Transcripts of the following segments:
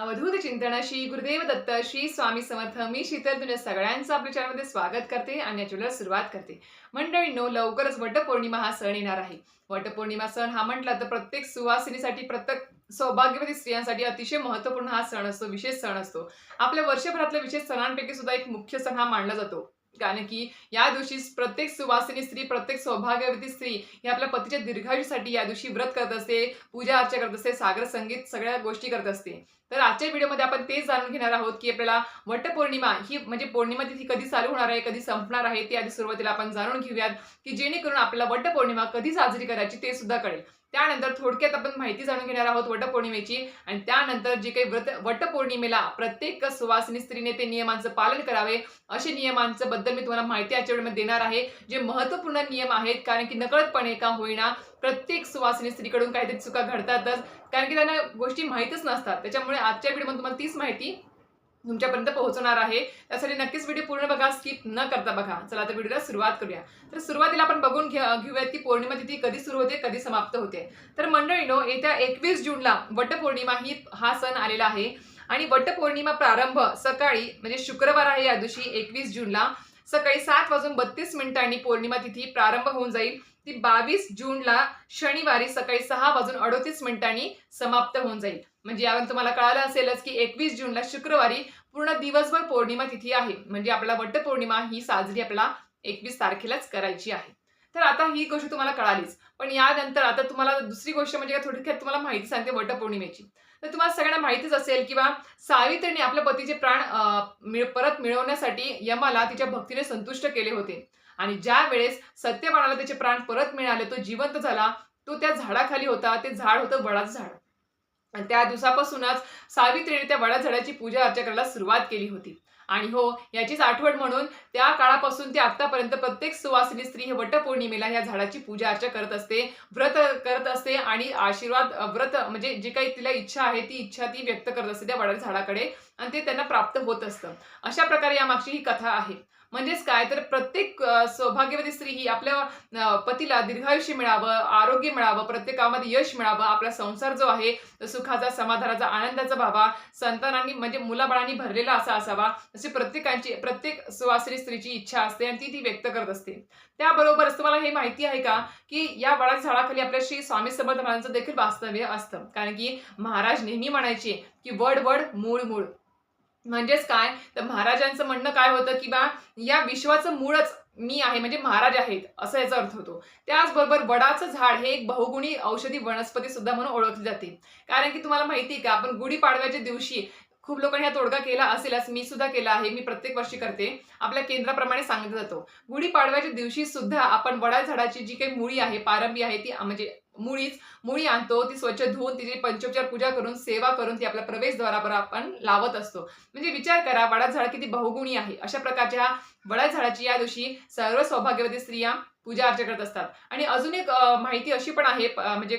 अवधूत चिंतन श्री गुरुदेव दत्त श्री स्वामी समर्थ मी शीतल तुझ्या सगळ्यांचं आपल्या चॅनलमध्ये स्वागत करते आणि याच्या सुरुवात करते. मंडळींनो लवकरच वटपौर्णिमा हा सण येणार आहे. वटपौर्णिमा सण हा म्हटला तर प्रत्येक सुवासिनीसाठी प्रत्येक सौभाग्यवती स्त्रियांसाठी अतिशय महत्त्वपूर्ण हा सण असतो विशेष सण असतो. आपल्या वर्षभरातल्या विशेष सणांपैकी सुद्धा एक मुख्य सण हा मानला जातो. कारण की या दिवशी प्रत्येक सुवासिनी स्त्री प्रत्येक सौभाग्यवती स्त्री ही आपल्या पतीच्या दीर्घायुषीसाठी या दिवशी व्रत करत असते पूजा अर्चा करत असते सागर संगीत सगळ्या गोष्टी करत असते. तर आजच्या व्हिडिओमध्ये आपण तेच जाणून घेणार आहोत की आपल्याला वटपौर्णिमा ही म्हणजे पौर्णिमा तिथी कधी चालू होणार आहे कधी संपणार आहे ते आधी सुरुवातीला आपण जाणून घेऊयात की जेणेकरून आपल्याला वटपौर्णिमा कधी साजरी करायची ते सुद्धा कळेल. त्यानंतर थोडक्यात आपण माहिती जाणून घेणार आहोत वटपौर्णिमेची. आणि त्यानंतर जे काही व्रत वटपौर्णिमेला प्रत्येक सुवासिनी स्त्रीने ते नियमांचं पालन करावे असे नियमांचं बद्दल मी तुम्हाला माहिती आजच्या व्हिडिओमध्ये देणार आहे. जे महत्त्वपूर्ण नियम आहेत कारण की नकळतपणे का होईना प्रत्येक सुवासिनी स्त्रीकडून काहीतरी चुका घडतातच. कारण की त्यांना गोष्टी माहीतच नसतात. त्याच्यामुळे आजच्या व्हिडिओमध्ये तुम्हाला तीच माहिती तुमच्यापर्यंत पोहोचणार आहे. त्यासाठी नक्कीच व्हिडिओ पूर्ण बघा स्किप न करता बघा. चला तर व्हिडिओला सुरुवात करूया. तर सुरुवातीला आपण बघून घे घेऊयात की पौर्णिमा तिथी कधी सुरू होते कधी समाप्त होते. तर मंडळीनो येत्या एकवीस जूनला वटपौर्णिमा ही हा सण आलेला आहे. आणि वटपौर्णिमा प्रारंभ सकाळी म्हणजे शुक्रवार आहे या दिवशी एकवीस जूनला. सकाळी सात वाजून बत्तीस मिनिटांनी पौर्णिमा तिथी प्रारंभ होऊन जाईल. ती बावीस जूनला शनिवारी सकाळी सहा वाजून अडोतीस मिनिटांनी समाप्त होऊन जाईल. म्हणजे यावर तुम्हाला कळालं असेलच की एकवीस जूनला शुक्रवारी पूर्ण दिवसभर पौर्णिमा तिथी आहे. म्हणजे आपला वटपौर्णिमा ही साजरी आपला एकवीस तारखेलाच करायची आहे. तर आता ही गोष्ट तुम्हाला कळालीच. पण यानंतर आता तुम्हाला दुसरी गोष्ट म्हणजे का थोडक्यात तुम्हाला माहिती सांगते वटपौर्णिमेची तर तुम्हाला सगळ्यांना माहितीच असेल किंवा सावित्रीने आपल्या पतीचे प्राण अं, परत मिळवण्यासाठी यमाला तिच्या भक्तीने संतुष्ट केले होते. आणि ज्या वेळेस सत्यवानाला त्याचे प्राण परत मिळाले तो जिवंत झाला तो त्या झाडाखाली होता ते झाड होतं वडाचं झाड. त्या दिवसापासूनच सावित्रीने त्या वडाझडाची झाडाची पूजा अर्चा करायला सुरुवात केली होती. आणि हो याचीच आठवण म्हणून त्या काळापासून ते आतापर्यंत प्रत्येक सुवासिनी स्त्री हे वटपौर्णिमेला या झाडाची पूजा अर्चा करत असते व्रत करत असते आणि आशीर्वाद व्रत म्हणजे जी काही तिला इच्छा आहे ती इच्छा ती व्यक्त करत असते त्या वडाच्या झाडाकडे आणि ते त्यांना प्राप्त होत असतं. अशा प्रकारे यामागची ही कथा आहे. म्हणजेच काय? तर प्रत्येक सौभाग्यवती स्त्री ही आपल्या पतीला दीर्घायुष्य मिळावं आरोग्य मिळावं प्रत्येक कामामध्ये यश मिळावं आपला संसार जो आहे सुखाचा समाधानाचा आनंदाचा व्हावा संतानांनी म्हणजे मुलाबाळांनी भरलेला असा असावा अशी प्रत्येकांची प्रत्येक सुवासरी स्त्रीची इच्छा असते आणि ती ती व्यक्त करत असते. त्याबरोबरच तुम्हाला हे माहिती आहे का? की या बाळाच्या झाडाखाली आपल्या श्री स्वामी समर्थ महाराजांचं देखील वास्तव्य असतं. कारण की महाराज नेहमी म्हणायचे की वड वड मूळ मूळ. म्हणजेच काय? तर महाराजांचं म्हणणं काय होतं की बा या विश्वाचं मूळच मी आहे म्हणजे महाराज आहेत असं याचा अर्थ होतो. त्याचबरोबर वडाचं झाड हे एक बहुगुणी औषधी वनस्पती सुद्धा म्हणून ओळखली जाते. कारण की तुम्हाला माहिती आहे का आपण गुढीपाडव्याच्या दिवशी खूप लोकांनी हा तोडगा केला असेलच मी सुद्धा केला आहे मी प्रत्येक वर्षी करते. आपल्या केंद्राप्रमाणे सांगितलं जातो. गुढीपाडव्याच्या दिवशी सुद्धा आपण वडा झाडाची जी काही मुळी आहे पारंबी आहे ती म्हणजे मुळीच मुळी आणतो ती स्वच्छ धुवून तिची पंचोपचार पूजा करून सेवा करून ती आपल्या प्रवेशद्वारावर आपण लावत असतो. म्हणजे विचार करा वडा झाड किती बहुगुणी आहे. अशा प्रकारच्या वडा झाडाची या दिवशी सर्व सौभाग्यवती स्त्रिया पूजा अर्चा करत असतात. आणि अजून एक माहिती अशी पण आहे म्हणजे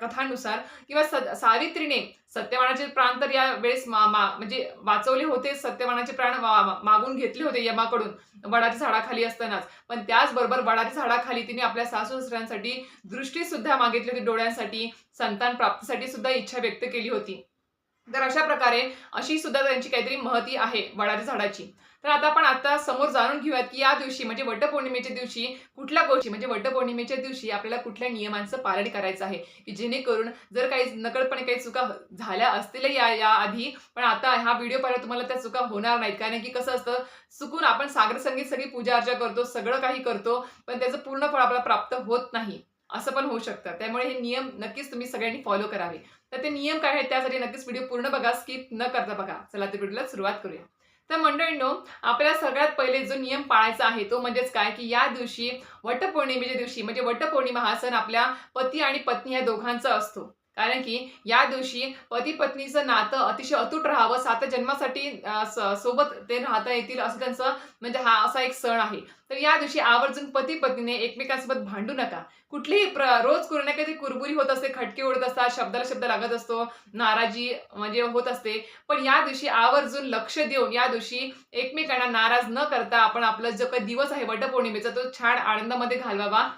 कथानुसार किंवा स- सावित्रीने सत्यवानाचे प्राण तर या वेळेस मा- मा- म्हणजे वाचवले होते सत्यवानाचे प्राण मागून घेतले होते यमाकडून वडाच्या झाडाखाली असतानाच. पण त्याचबरोबर वडाच्या झाडाखाली तिने आपल्या सासू सासऱ्यांसाठी दृष्टी सुद्धा मागितली होती डोळ्यांसाठी संतान प्राप्तीसाठी सुद्धा इच्छा व्यक्त केली होती. तर अशा प्रकारे अशी सुद्धा त्यांची काहीतरी महती आहे वडाच्या झाडाची. तर आता आपण आता समोर जाणून घेऊयात की या दिवशी म्हणजे वटपौर्णिमेच्या दिवशी कुठल्या गोष्टी म्हणजे वटपौर्णिमेच्या दिवशी आपल्याला कुठल्या नियमांचं पालन करायचं आहे? की जेणेकरून जर काही नकळपणे काही चुका झाल्या असतील या या आधी पण आता हा व्हिडिओ पाहिला तुम्हाला त्या चुका होणार नाहीत. कारण की कसं असतं चुकून आपण सागर संगीत सगळी पूजा अर्चा करतो सगळं काही करतो पण त्याचं पूर्ण फळ आपल्याला प्राप्त होत नाही. असं पण होऊ शकतं. त्यामुळे हे नियम नक्कीच तुम्ही सगळ्यांनी फॉलो करावे. तर ते नियम काय आहेत त्यासाठी नक्कीच व्हिडिओ पूर्ण बघा स्किप न करता बघा. चला तर व्हिडिओला सुरुवात करूया. तर मंडळींनो आपल्याला सगळ्यात पहिले जो नियम पाळायचा आहे तो म्हणजेच काय? की या दिवशी वटपौर्णिमेच्या दिवशी म्हणजे वटपौर्णिमा हा सण आपल्या पती आणि पत्नी या दोघांचा असतो. कारण की या दिवशी पती पत्नीचं नातं अतिशय अतूट राहावं सात जन्मासाठी सोबत ते राहता येतील असं त्यांचं म्हणजे हा असा एक सण आहे. तर या दिवशी आवर्जून पती पत्नीने एकमेकांसोबत भांडू नका. कुठलीही प्र रोज कुठे ना काहीतरी कुरबुरी होत असते खटके उडत असतात शब्दाला शब्द लागत असतो नाराजी म्हणजे होत असते. पण या दिवशी आवर्जून लक्ष देऊन या दिवशी एकमेकांना नाराज न करता आपण आपला जो काही दिवस आहे वटपौर्णिमेचा तो छान आनंदामध्ये घालवावा.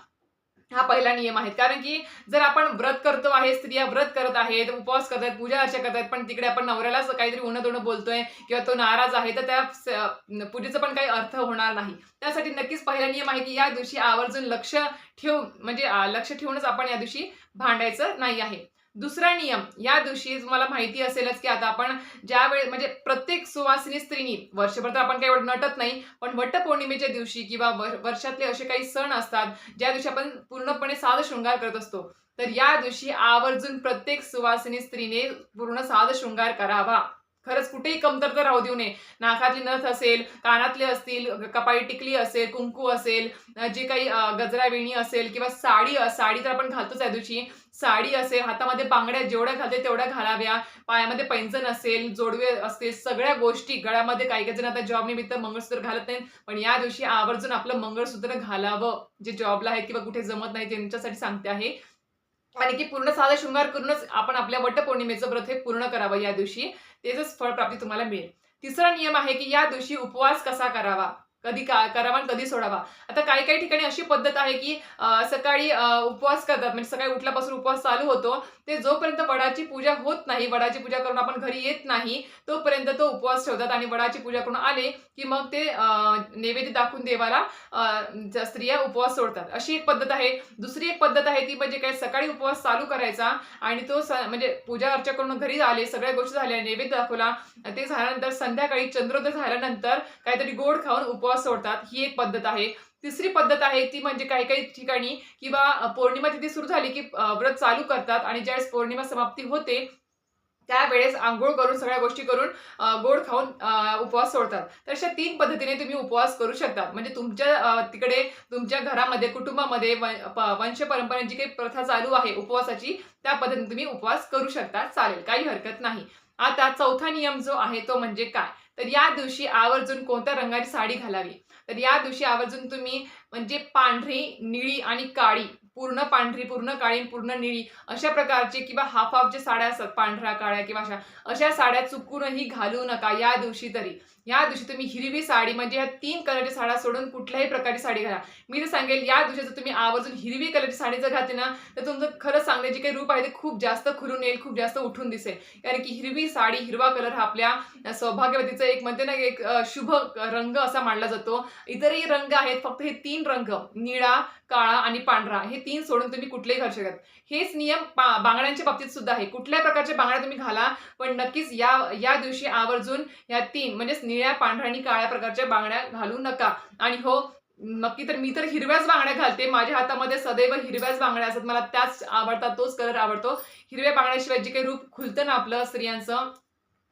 हा पहिला नियम आहे. कारण की जर आपण व्रत करतो आहे स्त्रिया व्रत करत आहेत उपवास करत आहेत पूजा अर्चा करत आहेत पण तिकडे आपण नवऱ्यालाच काहीतरी उन्ह दोनं बोलतोय किंवा तो नाराज आहे तर त्या पूजेचा पण काही अर्थ होणार नाही. त्यासाठी नक्कीच पहिला नियम आहे की या दिवशी आवर्जून लक्ष ठेवून म्हणजे लक्ष ठेवूनच आपण या दिवशी भांडायचं नाही आहे. दुसरा नियम या दिवशी तुम्हाला माहिती असेलच की आता आपण ज्या वेळेस म्हणजे प्रत्येक सुवासिनी स्त्रीनी वर्षभर तर आपण काही नटत नाही पण वटपौर्णिमेच्या दिवशी किंवा वर्षातले असे काही सण असतात ज्या दिवशी आपण पूर्णपणे साध शृंगार करत असतो तर या दिवशी आवर्जून प्रत्येक सुवासिनी स्त्रीने पूर्ण साध शृंगार करावा. खरंच कुठेही कमतरता राहू देऊ नये. नाकातली नथ असेल कानातले असतील कपाळी टिकली असेल कुंकू असेल जे काही गजरा वेणी असेल किंवा साडी साडी तर आपण घालतोच या दिवशी साडी असेल हातामध्ये बांगड्या जेवढ्या घालते तेवढ्या घालाव्या. पायामध्ये पैंजण असेल जोडवे असतील सगळ्या गोष्टी गळ्यामध्ये काही काही जण आता जॉब निमित्त मंगळसूत्र घालत नाहीत. पण या दिवशी आवर्जून आपलं मंगळसूत्र घालावं. जे जॉबला आहे किंवा कुठे जमत नाही त्यांच्यासाठी सांगते आहे. आणि की पूर्ण साधा शृंगार करूनच आपण आपल्या वटपौर्णिमेचं व्रत हे पूर्ण करावं या दिवशी. त्याचंच फळप्राप्ती तुम्हाला मिळेल. तिसरा नियम आहे की या दिवशी उपवास कसा करावा? कधी का करावा आणि कधी सोडावा? आता काही काही ठिकाणी अशी पद्धत आहे की सकाळी उपवास करतात. म्हणजे सकाळी उठल्यापासून उपवास चालू होतो. ते जोपर्यंत वडाची पूजा होत नाही वडाची पूजा करून आपण घरी येत नाही तोपर्यंत तो उपवास ठेवतात आणि वडाची पूजा करून आले की मग ते नैवेद्य दाखवून देवाला स्त्रिया उपवास सोडतात. अशी एक पद्धत आहे. दुसरी एक पद्धत आहे ती म्हणजे काय सकाळी उपवास चालू करायचा आणि तो म्हणजे पूजा अर्चा करून घरी आले सगळ्या गोष्टी झाल्या नैवेद्य दाखवला ते झाल्यानंतर संध्याकाळी चंद्रोदय झाल्यानंतर काहीतरी गोड खाऊन उपवास सोडतात. ही एक पद्धत आहे. तिसरी पद्धत आहे ती म्हणजे काही काही ठिकाणी किंवा पौर्णिमा तिथे सुरू झाली की व्रत चालू करतात आणि ज्यावेळेस पौर्णिमा समाप्ती होते त्यावेळेस आंघोळ करून सगळ्या गोष्टी करून गोड खाऊन उपवास सोडतात. तर अशा तीन पद्धतीने तुम्ही उपवास करू शकता. म्हणजे तुमच्या तिकडे तुमच्या घरामध्ये कुटुंबामध्ये वंश परंपरांची काही प्रथा चालू आहे उपवासाची त्या पद्धतीने तुम्ही उपवास करू शकता. चालेल काही हरकत नाही. आता चौथा नियम जो आहे तो म्हणजे काय? तर या दिवशी आवर्जून कोणत्या रंगाची साडी घालावी? तर या दिवशी आवर्जून तुम्ही म्हणजे पांढरी निळी आणि काळी पूर्ण पांढरी पूर्ण काळी पूर्ण निळी अशा प्रकारचे किंवा हाफ हाफ जे साड्या असतात पांढऱ्या काळ्या किंवा अशा अशा साड्या चुकूनही घालू नका या दिवशी तरी. या दिवशी तुम्ही हिरवी साडी म्हणजे ह्या तीन कलरच्या साड्या सोडून कुठल्याही प्रकारची साडी घाला. मी तर सांगेल या दिवशी जर तुम्ही आवर्जून हिरवी कलरची साडी जर घातली ना तर तुमचं खरंच सांगते काही रूप आहे ते खूप जास्त खुलून येईल खूप जास्त उठून दिसेल. कारण की हिरवी साडी हिरवा कलर हा आपल्या सौभाग्यवतीचा एक म्हणते ना एक शुभ रंग असा मानला जातो. इतरही रंग आहेत फक्त हे तीन रंग निळा काळा आणि पांढरा हे तीन सोडून तुम्ही कुठलेही घालू शकत. हेच नियम बांगड्यांच्या बाबतीत सुद्धा आहे. कुठल्याही प्रकारच्या बांगड्या तुम्ही घाला पण नक्कीच या या दिवशी आवर्जून या तीन म्हणजेच निळ्या पांढऱ्या आणि काळ्या प्रकारच्या बांगड्या घालू नका. आणि हो नक्की तर मी तर हिरव्याच बांगड्या घालते. माझ्या हातामध्ये सदैव हिरव्याच बांगड्या असतात. मला त्याच आवडतात तोच कलर आवडतो. हिरव्या बांगड्याशिवाय जे काही रूप खुलतं ना आपलं स्त्रियांचं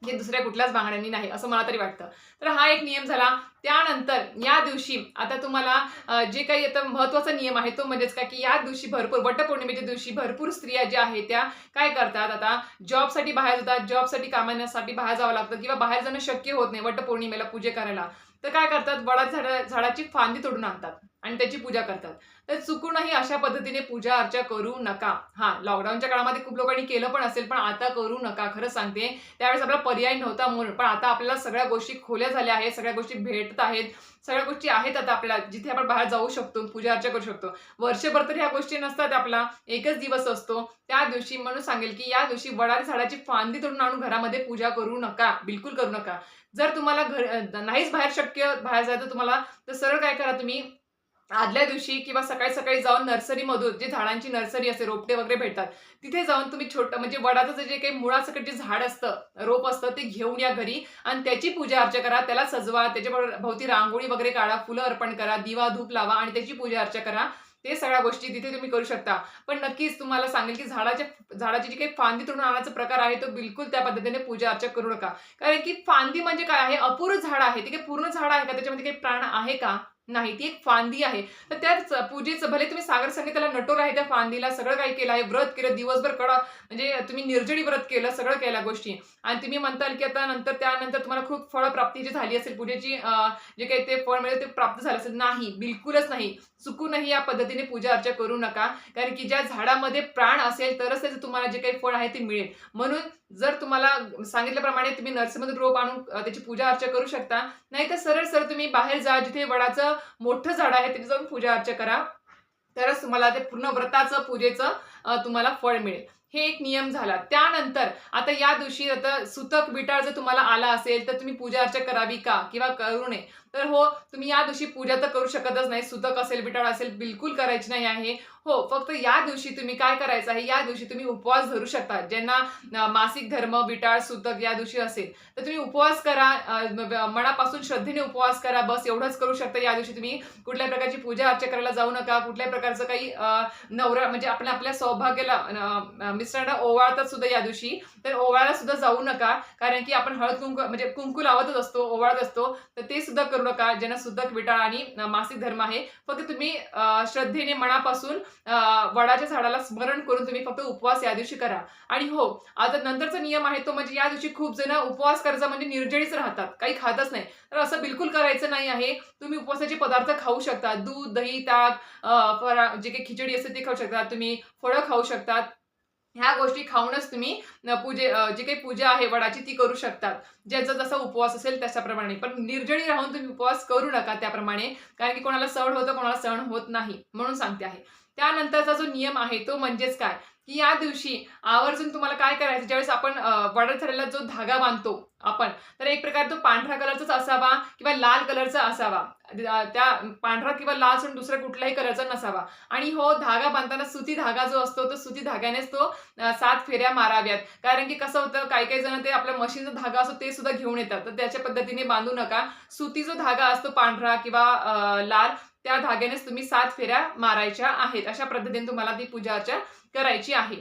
जे दुसऱ्या कुठल्याच बांगड्यांनी नाही असं मला तरी वाटतं. तर हा एक नियम झाला. त्यानंतर या दिवशी आता तुम्हाला जे काही आता महत्त्वाचा नियम आहे तो म्हणजेच का की या दिवशी भरपूर वटपौर्णिमेच्या दिवशी भरपूर स्त्रिया ज्या आहेत त्या काय करतात आता? जॉबसाठी बाहेर जातात. जॉबसाठी कामासाठी बाहेर जावं लागतं किंवा बाहेर जाणं शक्य होत नाही वटपौर्णिमेला पूजे करायला. तर काय करतात? वडा झाडा झाडाची फांदी तोडून आणतात आणि त्याची पूजा करतात. तर चुकूनही अशा पद्धतीने पूजा अर्चा करू नका. हा लॉकडाऊनच्या काळामध्ये खूप लोकांनी केलं पण असेल पण आता करू नका. खरं सांगते त्यावेळेस आपला पर्याय नव्हता म्हणून. पण आता आपल्याला सगळ्या गोष्टी खोल्या झाल्या आहेत सगळ्या गोष्टी भेटत आहेत. सगळ्या गोष्टी आहेत आता आपल्या जिथे आपण बाहेर जाऊ शकतो पूजा अर्चा करू शकतो. वर्षभर तर ह्या गोष्टी नसतात आपला. एकच दिवस असतो. त्या दिवशी म्हणून सांगेल की या दिवशी वडारी झाडाची फांदी तोडून आणून घरामध्ये पूजा करू नका बिलकुल करू नका. जर तुम्हाला घर नाहीच बाहेर शक्य बाहेर जायचं तुम्हाला तर सरळ काय करा तुम्ही आदल्या दिवशी किंवा सकाळी सकाळी जाऊन नर्सरीमधून जे झाडांची नर्सरी असते रोपटे वगैरे भेटतात तिथे जाऊन तुम्ही छोटं म्हणजे वडाचं जे काही मुळासकट जे झाड असतं रोप असतं ते घेऊन या घरी आणि त्याची पूजा अर्चा करा त्याला सजवा त्याच्या भोवती रांगोळी वगैरे काढा फुलं अर्पण करा दिवा धूप लावा आणि त्याची पूजा अर्चा करा. ते सगळ्या गोष्टी तिथे तुम्ही करू शकता. पण नक्कीच तुम्हाला सांगेल की झाडाच्या झाडाची जी काही फांदी तोडून आणायचा प्रकार आहे तो बिलकुल त्या पद्धतीने पूजा अर्चा करू नका. कारण की फांदी म्हणजे काय आहे? अपूर्ण झाड आहे. ते काही पूर्ण झाड आहे का? त्याच्यामध्ये काही प्राण आहे का? नाही ती एक फांदी आहे. तर त्याच पूजेचं भले तुम्ही सागर संगीताला नटोर आहे त्या फांदीला सगळं काही केलं आहे. व्रत केलं दिवसभर कडा म्हणजे तुम्ही निर्जडी व्रत केलं सगळं केल्या गोष्टी. आणि तुम्ही म्हणताल की आता नंतर त्यानंतर तुम्हाला खूप फळप्राप्ती जी झाली असेल पूजेची जे काही ते फळ मिळेल ते प्राप्त झालं असेल नाही बिलकुलच नाही. चुकूनही या पद्धतीने पूजा अर्चा करू नका. कारण की ज्या झाडामध्ये प्राण असेल तरच त्याचं तुम्हाला जे काही फळ आहे ते मिळेल. म्हणून जर तुम्हाला सांगितल्याप्रमाणे तुम्ही नर्सरीमधून रोप आणून त्याची पूजा अर्चा करू शकता. नाही तर सरळ सरळ तुम्ही बाहेर जा जिथे वडाचं मोठं झाड आहे तिथे जाऊन पूजा अर्चा करा. तरच तुम्हाला ते पूर्ण व्रताचं पूजेचं तुम्हाला फळ मिळेल. हे एक नियम झाला. त्यानंतर आता या दिवशी आता सुतक बिटाळ जर तुम्हाला आला असेल तर तुम्ही पूजा अर्चा करावी का? किंवा करू नये. तर हो तुम्ही या दिवशी पूजा तर करू शकतच नाही. सुतक असेल बिटाळ असेल बिलकुल करायची नाही आहे. हो फक्त या दिवशी तुम्ही काय करायचं आहे? या दिवशी तुम्ही उपवास धरू शकता. ज्यांना मासिक धर्म बिटाळ सुतक या दिवशी असेल तर तुम्ही उपवास करा. मनापासून श्रद्धेने उपवास करा. बस एवढंच करू शकता. या दिवशी तुम्ही कुठल्याही प्रकारची पूजा अर्चा करायला जाऊ नका. कुठल्याही प्रकारचं काही नवरा म्हणजे आपल्या आपल्या सौभाग्याला मिस्टरांना ओवाळतात सुद्धा या दिवशी. तर ओवाळायला सुद्धा जाऊ नका. कारण की आपण हळद कुंकू म्हणजे कुंकू लावतच असतो ओवाळत असतो. तर ते सुद्धा करू नका. ज्यांना सुतक विटाळ आणि मासिक धर्म आहे फक्त तुम्ही श्रद्धेने मनापासून वडाच्या झाडाला स्मरण करून तुम्ही फक्त उपवास या दिवशी करा. आणि हो आता नंतरचा नियम आहे तो म्हणजे या दिवशी खूप जण उपवास करायचा म्हणजे निर्जळीच राहतात. काही खातच नाही. तर असं बिलकुल करायचं नाही आहे. तुम्ही उपवासाचे पदार्थ खाऊ शकता. दूध दही ताक फरा जे काही खिचडी असते ते खाऊ शकता. तुम्ही फळं खाऊ शकतात. ह्या गोष्टी खाऊनच तुम्ही पूजे जी काही पूजा आहे वडाची ती करू शकतात. ज्याचा जसा उपवास असेल त्याच्याप्रमाणे. पण निर्जळी राहून तुम्ही उपवास करू नका त्याप्रमाणे. कारण की कोणाला सण होतं कोणाला सण होत नाही. म्हणून सांगते आहे. त्यानंतरचा जो नियम आहे तो म्हणजेच काय? की या दिवशी आवर्जून तुम्हाला काय करायचं? ज्यावेळेस आपण अ, थरेला जो धागा बांधतो आपण तर एक प्रकार तो पांढरा कलरचाच असावा किंवा लाल कलरचा असावा. त्या पांढरा किंवा लाल सोडून दुसऱ्या कुठल्याही कलरचा नसावा. आणि हो धागा बांधताना सुती धागा जो असतो तो सुती धाग्यानेच तो सात फेऱ्या माराव्यात. कारण की कसं होतं काही काही जण ते आपल्या मशीनचा धागा असतो ते सुद्धा घेऊन येतात. तर त्याच्या पद्धतीने बांधू नका. सुती जो धागा असतो पांढरा किंवा लाल त्या धाग्यानेच तुम्ही सात फेऱ्या मारायच्या आहेत. अशा पद्धतीने तुम्हाला ती पूजा अर्चा करायची आहे.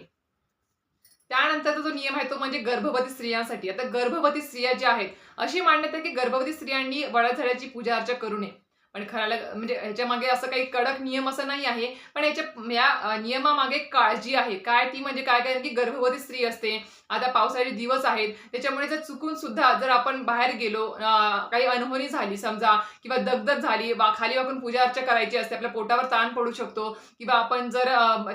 त्यानंतरचा जो नियम आहे तो म्हणजे गर्भवती स्त्रियांसाठी. आता गर्भवती स्त्रिया ज्या आहेत अशी मान्यता की गर्भवती स्त्रियांनी वडाझाडाची पूजा अर्चा करू नये. पण खराला म्हणजे ह्याच्या मागे असं काही कडक नियम असं नाही आहे पण याच्या या नियमामागे काळजी आहे. काय ती म्हणजे काय? कारण की गर्भवती स्त्री असते आता पावसाळ्याचे दिवस आहेत त्याच्यामुळे जर चुकून सुद्धा जर आपण बाहेर गेलो काही अनहोनी झाली समजा किंवा दगदग झाली वा खाली आपण पूजा अर्चा करायची असते आपल्या पोटावर ताण पडू शकतो किंवा आपण जर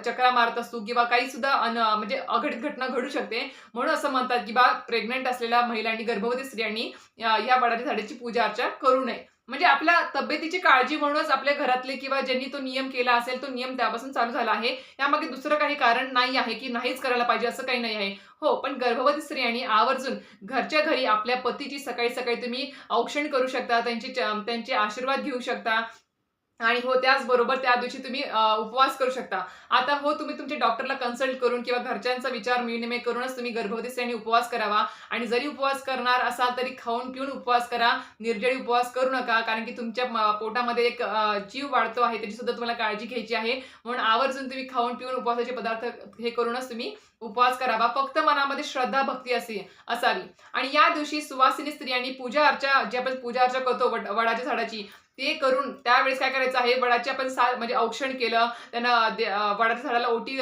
चक्रा मारत असतो किंवा काही सुद्धा अन म्हणजे अघटित घटना घडू शकते म्हणून असं म्हणतात की बा प्रेग्नेंट असलेल्या महिलांनी गर्भवती स्त्रियांनी या वडाच्या झाडाची पूजा अर्चा करू नये. म्हणजे आपल्या तब्येतीची काळजी म्हणूनच आपल्या घरातले किंवा ज्यांनी तो नियम केला असेल तो नियम त्यापासून चालू झाला आहे. यामागे दुसरं काही कारण नाही आहे की नाहीच करायला पाहिजे असं काही नाही आहे. हो पण गर्भवती स्त्रियांनी आवर्जून घरच्या घरी आपल्या पतीची सकाळी सकाळी तुम्ही औक्षण करू शकता त्यांची त्यांचे आशीर्वाद घेऊ शकता आणि हो त्याचबरोबर त्या दिवशी तुम्ही उपवास करू शकता. आता हो तुम्ही तुमच्या डॉक्टरला कन्सल्ट करून किंवा घरच्यांचा विचार विनिमय करूनच तुम्ही गर्भवती स्त्रियांनी उपवास करावा. आणि जरी उपवास करणार असाल तरी खाऊन पिऊन उपवास करा. निर्जळी उपवास करू नका कारण की तुमच्या पोटामध्ये एक जीव वाढतो आहे त्याची सुद्धा तुम्हाला काळजी घ्यायची आहे. म्हणून आवर्जून तुम्ही खाऊन पिऊन उपवासाचे पदार्थ हे करूनच तुम्ही उपवास करावा. फक्त मनामध्ये श्रद्धा भक्ती असे असावी. आणि या दिवशी सुवासिनी स्त्रियांनी पूजा अर्चा जे आपण पूजा अर्चा करतो वड- वडाच्या झाडाची ते करून त्यावेळेस काय करायचं आहे? वडाची आपण सा म्हणजे औक्षण केलं त्यांना वडाच्या झाडाला ओटी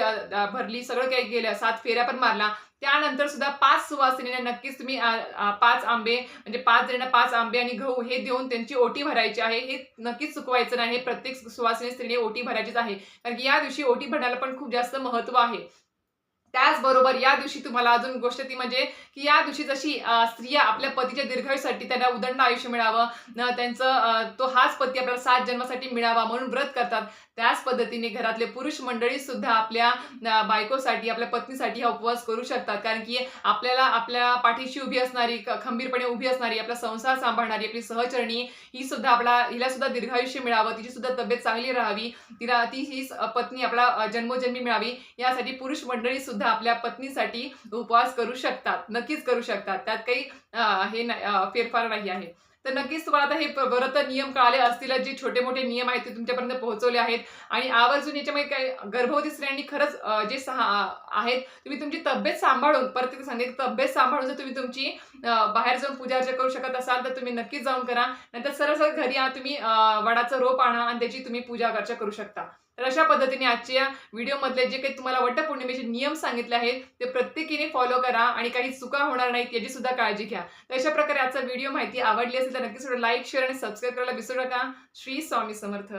भरली सगळं काही केलं सात फेऱ्या पण मारला. त्यानंतर सुद्धा पाच सुवासिनींना नक्कीच तुम्ही पाच आंबे म्हणजे पाच जणांना पाच आंबे आणि गहू हे देऊन त्यांची ओटी भरायची आहे. हे नक्कीच चुकवायचं नाही. प्रत्येक सुवासिनी स्त्रीने ओटी भरायचीच आहे. कारण की या दिवशी ओटी भरण्याला पण खूप जास्त महत्त्व आहे. त्याचबरोबर या दिवशी तुम्हाला अजून गोष्ट ती म्हणजे की या दिवशी जशी स्त्रिया आपल्या पतीच्या दीर्घायुसाठी त्यांना उदंड आयुष्य मिळावं न त्यांचं तो हाच पती आपल्याला सात जन्मासाठी मिळावा म्हणून व्रत करतात त्याच पद्धतीने घरातले पुरुष मंडळी सुद्धा आपल्या बायकोसाठी आपल्या पत्नीसाठी हा उपवास करू शकतात. कारण की आपल्याला आपल्या पाठीशी उभी असणारी खंबीरपणे उभी असणारी आपला संसार सांभाळणारी आपली सहचरणी ही सुद्धा आपला हिला सुद्धा दीर्घायुष्य मिळावं तिची सुद्धा तब्येत चांगली राहावी तिला ती ही पत्नी आपला जन्मोजन्मी मिळावी यासाठी पुरुष मंडळी सुद्धा आपल्या पत्नीसाठी उपवास करू शकतात नक्कीच करू शकतात. त्यात काही हे नाही- फेरफार नाही आहे. तर नक्कीच तुम्हाला आता हे प- व्रत नियम कळाले असतील जे छोटे मोठे नियम आहेत ते तुमच्यापर्यंत पोहोचवले आहेत. आणि आवर्जून याच्यामध्ये काही गर्भवती स्त्रियांनी खरंच जे सहा आहेत तुम्ही तुमची तब्येत सांभाळून परत एक सांगते तब्येत सांभाळून जर तुम्ही तुमची बाहेर जाऊन पूजा अर्चा करू शकत असाल तर तुम्ही नक्कीच जाऊन करा. नाहीतर सरळ सरळ घरी या तुम्ही वडाचं रोप आणा आणि त्याची तुम्ही पूजा अर्चा करू शकता. तर अशा पद्धतीने आजच्या व्हिडिओमधले जे काही तुम्हाला वटपौर्णिमेचे नियम सांगितले आहेत ते प्रत्येकीने फॉलो करा आणि काही चुका होणार नाहीत याची सुद्धा काळजी घ्या. तर अशा प्रकारे आजचा व्हिडिओ माहिती आवडली असेल तर नक्कीच लाईक शेअर आणि सबस्क्राईब करायला विसरू नका. श्री स्वामी समर्थ.